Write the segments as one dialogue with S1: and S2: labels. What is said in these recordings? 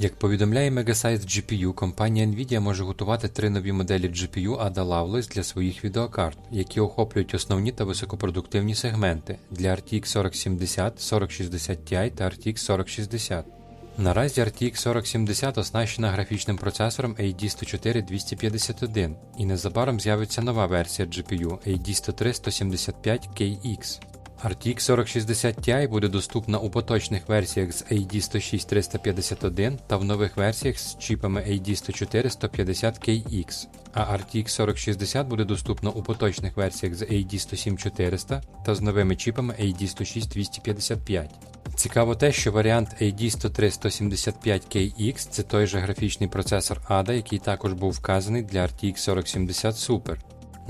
S1: Як повідомляє Megasite GPU, компанія Nvidia може готувати три нові моделі GPU Ada Lovelace для своїх відеокарт, які охоплюють основні та високопродуктивні сегменти для RTX 4070, 4060 Ti та RTX 4060. Наразі RTX 4070 оснащена графічним процесором AD104-251 і незабаром з'явиться нова версія GPU AD103-175KX. RTX 4060 Ti буде доступна у поточних версіях з AD106-351 та в нових версіях з чіпами AD104-150KX, а RTX 4060 буде доступна у поточних версіях з AD107-400 та з новими чіпами AD106-255. Цікаво те, що варіант AD103-175KX це той же графічний процесор ADA, який також був вказаний для RTX 4070 Super.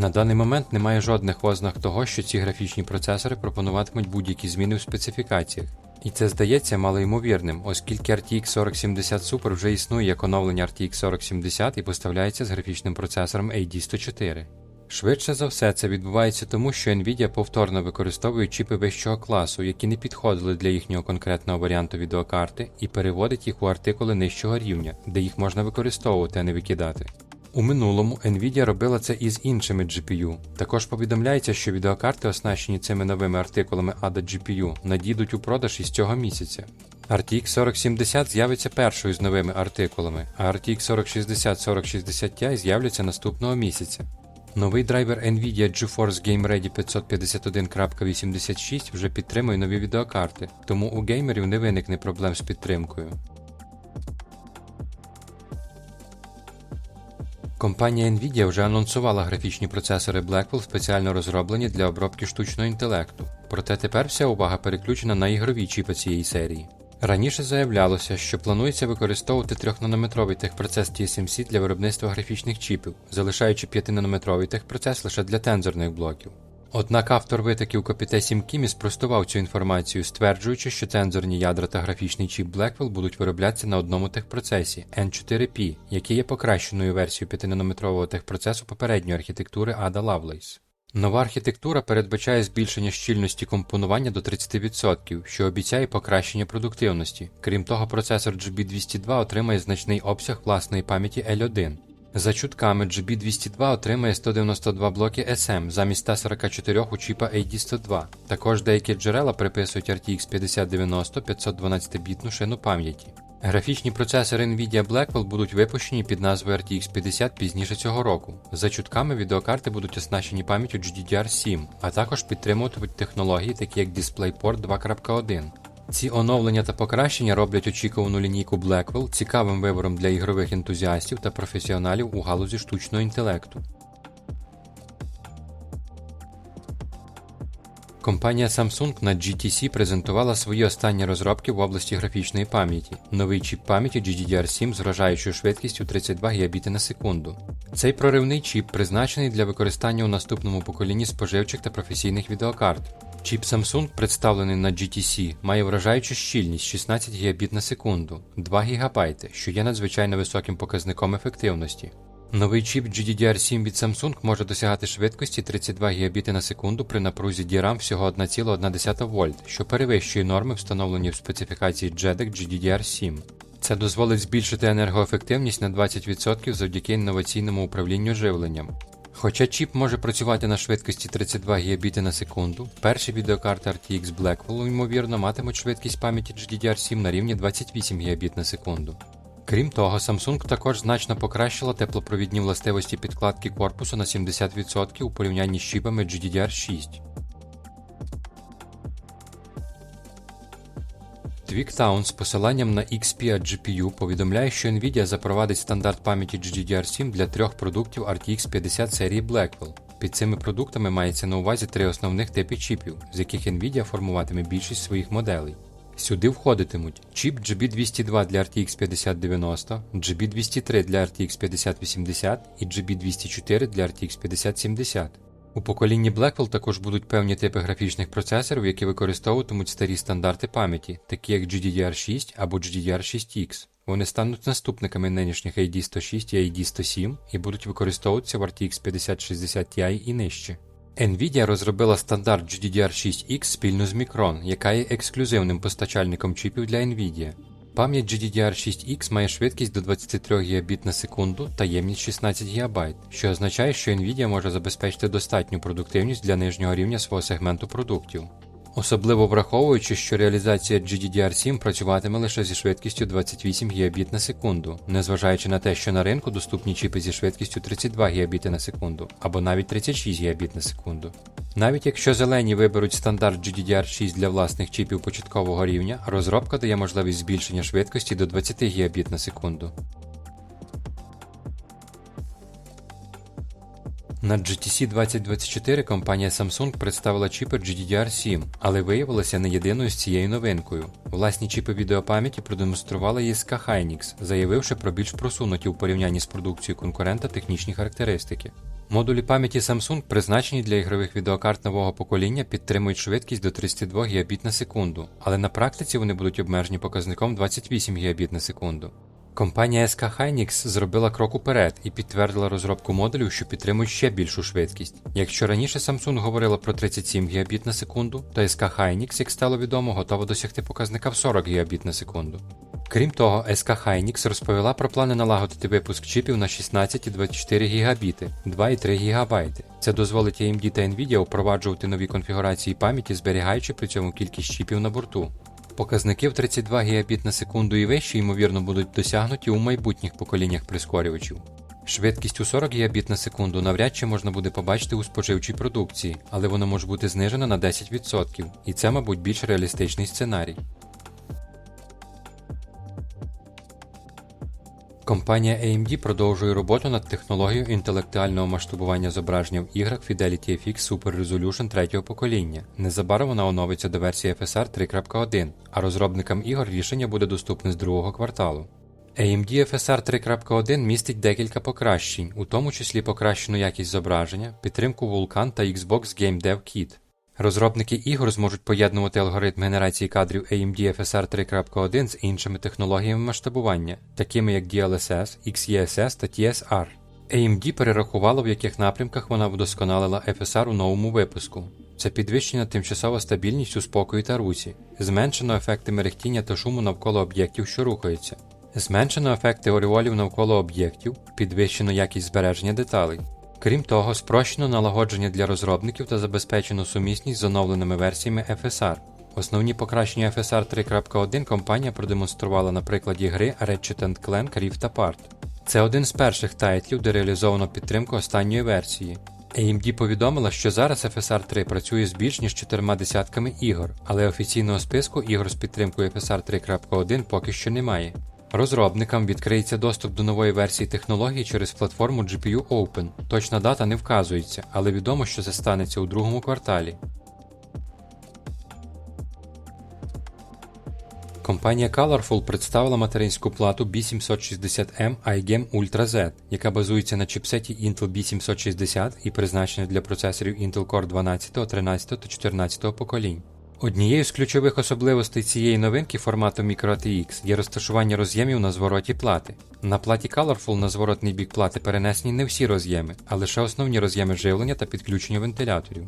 S1: На даний момент немає жодних ознак того, що ці графічні процесори пропонуватимуть будь-які зміни в специфікаціях. І це здається малоймовірним, оскільки RTX 4070 Super вже існує як оновлення RTX 4070 і поставляється з графічним процесором AD104. Швидше за все, це відбувається тому, що Nvidia повторно використовує чіпи вищого класу, які не підходили для їхнього конкретного варіанту відеокарти, і переводить їх у артикули нижчого рівня, де їх можна використовувати, а не викидати. У минулому Nvidia робила це і з іншими GPU. Також повідомляється, що відеокарти, оснащені цими новими артикулами ADA GPU, надійдуть у продаж із цього місяця. RTX 4070 з'явиться першою з новими артикулами, а RTX 4060-4060 Ti з'являться наступного місяця. Новий драйвер Nvidia GeForce Game Ready 551.86 вже підтримує нові відеокарти, тому у геймерів не виникне проблем з підтримкою. Компанія Nvidia вже анонсувала графічні процесори Blackwell спеціально розроблені для обробки штучного інтелекту, проте тепер вся увага переключена на ігрові чіпи цієї серії. Раніше заявлялося, що планується використовувати 3-нанометровий техпроцес TSMC для виробництва графічних чіпів, залишаючи 5-нанометровий техпроцес лише для тензорних блоків. Однак автор витоків Копіте 7 Кімі спростував цю інформацію, стверджуючи, що тензорні ядра та графічний чіп Blackwell будуть вироблятися на одному техпроцесі N4P, який є покращеною версією 5-нанометрового техпроцесу попередньої архітектури Ada Lovelace. Нова архітектура передбачає збільшення щільності компонування до 30%, що обіцяє покращення продуктивності. Крім того, процесор GB202 отримає значний обсяг власної пам'яті L1. За чутками GB202 отримає 192 блоки SM замість 144 у чіпа AD102. Також деякі джерела приписують RTX 5090 512-бітну шину пам'яті. Графічні процесори Nvidia Blackwell будуть випущені під назвою RTX 50 пізніше цього року. За чутками відеокарти будуть оснащені пам'яттю GDDR7, а також підтримуватимуть технології, такі як DisplayPort 2.1. Ці оновлення та покращення роблять очікувану лінійку Blackwell цікавим вибором для ігрових ентузіастів та професіоналів у галузі штучного інтелекту. Компанія Samsung на GTC презентувала свої останні розробки в області графічної пам'яті. Новий чіп пам'яті GDDR7 з вражаючою швидкістю 32 Гбіт на секунду. Цей проривний чіп призначений для використання у наступному поколінні споживчих та професійних відеокарт. Чіп Samsung, представлений на GTC, має вражаючу щільність 16 Гбіт на секунду, 2 ГБ, що є надзвичайно високим показником ефективності. Новий чіп GDDR7 від Samsung може досягати швидкості 32 Гбіт на секунду при напрузі DRAM всього 1,1 вольт, що перевищує норми, встановлені в специфікації JEDEC GDDR7. Це дозволить збільшити енергоефективність на 20% завдяки інноваційному управлінню живленням. Хоча чіп може працювати на швидкості 32 Гбіт на секунду, перші відеокарти RTX Blackwell, ймовірно, матимуть швидкість пам'яті GDDR7 на рівні 28 Гбіт на секунду. Крім того, Samsung також значно покращила теплопровідні властивості підкладки корпусу на 70% у порівнянні з чіпами GDDR6. Twigtown з посиланням на XPIA GPU повідомляє, що Nvidia запровадить стандарт пам'яті GDDR7 для трьох продуктів RTX 50 серії Blackwell. Під цими продуктами мається на увазі три основних типи чіпів, з яких Nvidia формуватиме більшість своїх моделей. Сюди входитимуть чіп GB202 для RTX 5090, GB203 для RTX 5080 і GB204 для RTX 5070. У поколінні Blackwell також будуть певні типи графічних процесорів, які використовуватимуть старі стандарти пам'яті, такі як GDDR6 або GDDR6X. Вони стануть наступниками нинішніх AD106 і AD107 і будуть використовуватися в RTX 5060 Ti і нижче. Nvidia розробила стандарт GDDR6X спільно з Micron, яка є ексклюзивним постачальником чіпів для Nvidia. Пам'ять GDDR6X має швидкість до 23 ГБ на секунду та ємність 16 ГБ, що означає, що Nvidia може забезпечити достатню продуктивність для нижнього рівня свого сегменту продуктів. Особливо враховуючи, що реалізація GDDR7 працюватиме лише зі швидкістю 28 Гбіт на секунду, незважаючи на те, що на ринку доступні чіпи зі швидкістю 32 Гбіт на секунду або навіть 36 Гбіт на секунду. Навіть якщо зелені виберуть стандарт GDDR6 для власних чіпів початкового рівня, розробка дає можливість збільшення швидкості до 20 Гбіт на секунду. На GTC 2024 компанія Samsung представила чіпи GDDR7, але виявилася не єдиною з цією новинкою. Власні чіпи відеопам'яті продемонструвала SK Hynix, заявивши про більш просунуті у порівнянні з продукцією конкурента технічні характеристики. Модулі пам'яті Samsung, призначені для ігрових відеокарт нового покоління, підтримують швидкість до 32 Гбіт на секунду, але на практиці вони будуть обмежені показником 28 Гбіт на секунду. Компанія SK Hynix зробила крок уперед і підтвердила розробку модулів, що підтримують ще більшу швидкість. Якщо раніше Samsung говорила про 37 Гбіт на секунду, то SK Hynix, як стало відомо, готова досягти показника в 40 Гбіт на секунду. Крім того, SK Hynix розповіла про плани налагодити випуск чіпів на 16 і 24 гігабіти, 2,3 ГБ. Це дозволить AMD та Nvidia впроваджувати нові конфігурації пам'яті, зберігаючи при цьому кількість чіпів на борту. Показники в 32 Гбіт на секунду і вище, ймовірно, будуть досягнуті у майбутніх поколіннях прискорювачів. Швидкість у 40 Гбіт на секунду навряд чи можна буде побачити у споживчій продукції, але вона може бути знижена на 10%, і це, мабуть, більш реалістичний сценарій. Компанія AMD продовжує роботу над технологією інтелектуального масштабування зображення в іграх Fidelity FX Super Resolution третього покоління. Незабаром вона оновиться до версії FSR 3.1, а розробникам ігор рішення буде доступне з другого кварталу. AMD FSR 3.1 містить декілька покращень, у тому числі покращену якість зображення, підтримку Vulkan та Xbox Game Dev Kit. Розробники ігор зможуть поєднувати алгоритм генерації кадрів AMD FSR 3.1 з іншими технологіями масштабування, такими як DLSS, XeSS та TSR. AMD перерахувала, в яких напрямках вона вдосконалила FSR у новому випуску. Це підвищена тимчасова стабільність у спокої та русі, зменшено ефекти мерехтіння та шуму навколо об'єктів, що рухаються, зменшено ефекти оріолів навколо об'єктів, підвищено якість збереження деталей. Крім того, спрощено налагодження для розробників та забезпечено сумісність з оновленими версіями FSR. Основні покращення FSR 3.1 компанія продемонструвала на прикладі гри Ratchet Clank Rift Apart. Це один з перших тайтлів, де реалізовано підтримку останньої версії. AMD повідомила, що зараз FSR 3 працює з більш ніж чотирма десятками ігор, але офіційного списку ігор з підтримкою FSR 3.1 поки що немає. Розробникам відкриється доступ до нової версії технології через платформу GPU Open. Точна дата не вказується, але відомо, що це станеться у другому кварталі. Компанія Colorful представила материнську плату B760M iGame Ultra Z, яка базується на чіпсеті Intel B760 і призначена для процесорів Intel Core 12, 13 та 14 поколінь. Однією з ключових особливостей цієї новинки формату MicroATX є розташування роз'ємів на звороті плати. На платі Colorful на зворотний бік плати перенесені не всі роз'єми, а лише основні роз'єми живлення та підключення вентиляторів.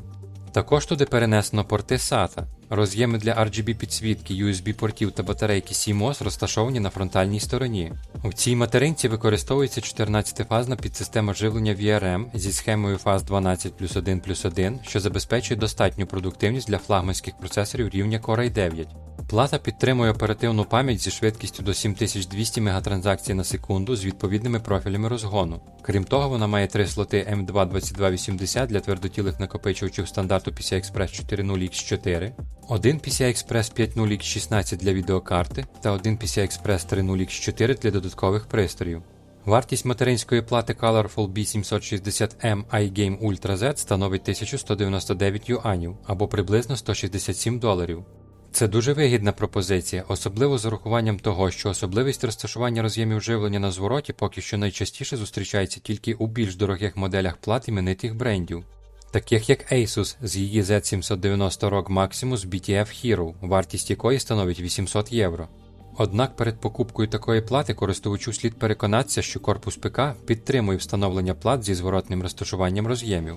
S1: Також туди перенесено порти SATA. Роз'єми для RGB підсвітки, USB-портів та батарейки CMOS розташовані на фронтальній стороні. У цій материнці використовується 14-фазна підсистема живлення VRM зі схемою фаз 12 плюс 1 плюс 1, що забезпечує достатню продуктивність для флагманських процесорів рівня Core i9. Плата підтримує оперативну пам'ять зі швидкістю до 7200 мегатранзакцій на секунду з відповідними профілями розгону. Крім того, вона має три слоти M22280 для твердотілих накопичувачів стандарту PCI-Express 4.0X4, один PCI-Express 5.0X16 для відеокарти та один PCI-Express 3.0X4 для додаткових пристроїв. Вартість материнської плати Colorful B760M iGame Ultra Z становить 1199 юанів або приблизно 167 доларів. Це дуже вигідна пропозиція, особливо з урахуванням того, що особливість розташування роз'ємів живлення на звороті поки що найчастіше зустрічається тільки у більш дорогих моделях плат іменитих брендів, таких як Asus з її Z790 ROG Maximus BTF Hero, вартість якої становить 800 євро. Однак перед покупкою такої плати користувачу слід переконатися, що корпус ПК підтримує встановлення плат зі зворотним розташуванням роз'ємів.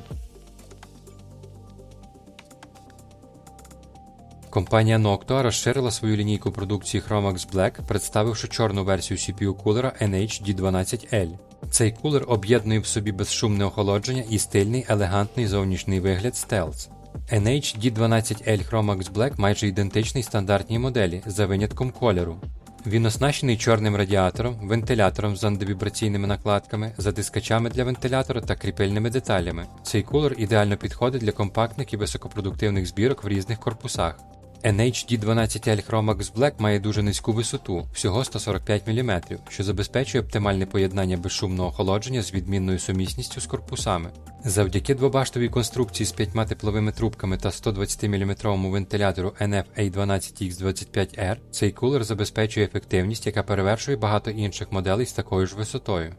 S1: Компанія Noctua розширила свою лінійку продукції Chromax Black, представивши чорну версію CPU кулера NH-D12L. Цей кулер об'єднує в собі безшумне охолодження і стильний елегантний зовнішній вигляд Stealth. NH-D12L Chromax Black майже ідентичний стандартній моделі за винятком кольору. Він оснащений чорним радіатором, вентилятором з антивібраційними накладками, затискачами для вентилятора та кріпильними деталями. Цей кулер ідеально підходить для компактних і високопродуктивних збірок в різних корпусах. NHD12L Chromax Black має дуже низьку висоту, всього 145 мм, що забезпечує оптимальне поєднання безшумного охолодження з відмінною сумісністю з корпусами. Завдяки двобаштовій конструкції з п'ятьма тепловими трубками та 120 мм вентилятору NF-A12X25R цей кулер забезпечує ефективність, яка перевершує багато інших моделей з такою ж висотою.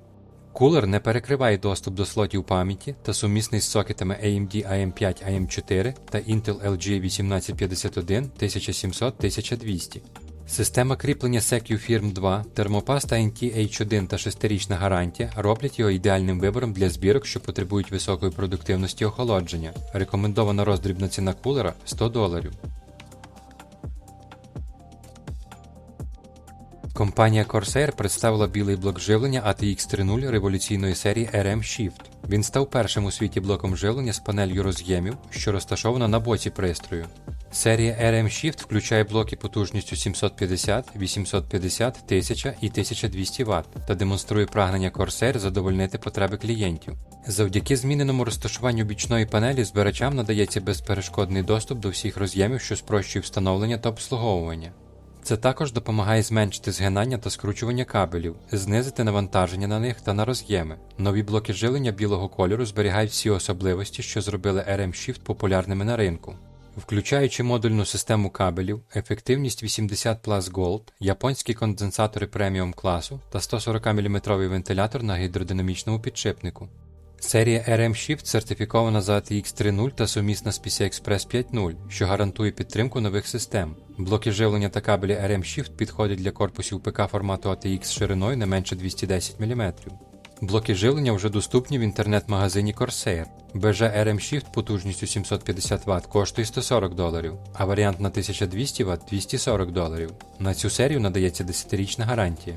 S1: Кулер не перекриває доступ до слотів пам'яті та сумісний з сокетами AMD AM5 AM4 та Intel LG 1851 1700-1200. Система кріплення SecuFirm 2, термопаста NT-H1 та 6-річна гарантія роблять його ідеальним вибором для збірок, що потребують високої продуктивності охолодження. Рекомендована роздрібна ціна кулера 100 доларів. Компанія Corsair представила білий блок живлення ATX 3.0 революційної серії RM Shift. Він став першим у світі блоком живлення з панелью роз'ємів, що розташована на боці пристрою. Серія RM Shift включає блоки потужністю 750, 850, 1000 і 1200 Вт та демонструє прагнення Corsair задовольнити потреби клієнтів. Завдяки зміненому розташуванню бічної панелі збирачам надається безперешкодний доступ до всіх роз'ємів, що спрощує встановлення та обслуговування. Це також допомагає зменшити згинання та скручування кабелів, знизити навантаження на них та на роз'єми. Нові блоки живлення білого кольору зберігають всі особливості, що зробили RM Shift популярними на ринку. Включаючи модульну систему кабелів, ефективність 80 Plus Gold, японські конденсатори преміум класу та 140 мм вентилятор на гідродинамічному підшипнику. Серія RM Shift сертифікована за ATX 3.0 та сумісна з PCI Express 5.0, що гарантує підтримку нових систем. Блоки живлення та кабелі RM Shift підходять для корпусів ПК формату ATX шириною не менше 210 мм. Блоки живлення вже доступні в інтернет-магазині Corsair. БЖ RM Shift потужністю 750 Вт коштує 140 доларів, а варіант на 1200 Вт 240 доларів. На цю серію надається 10-річна гарантія.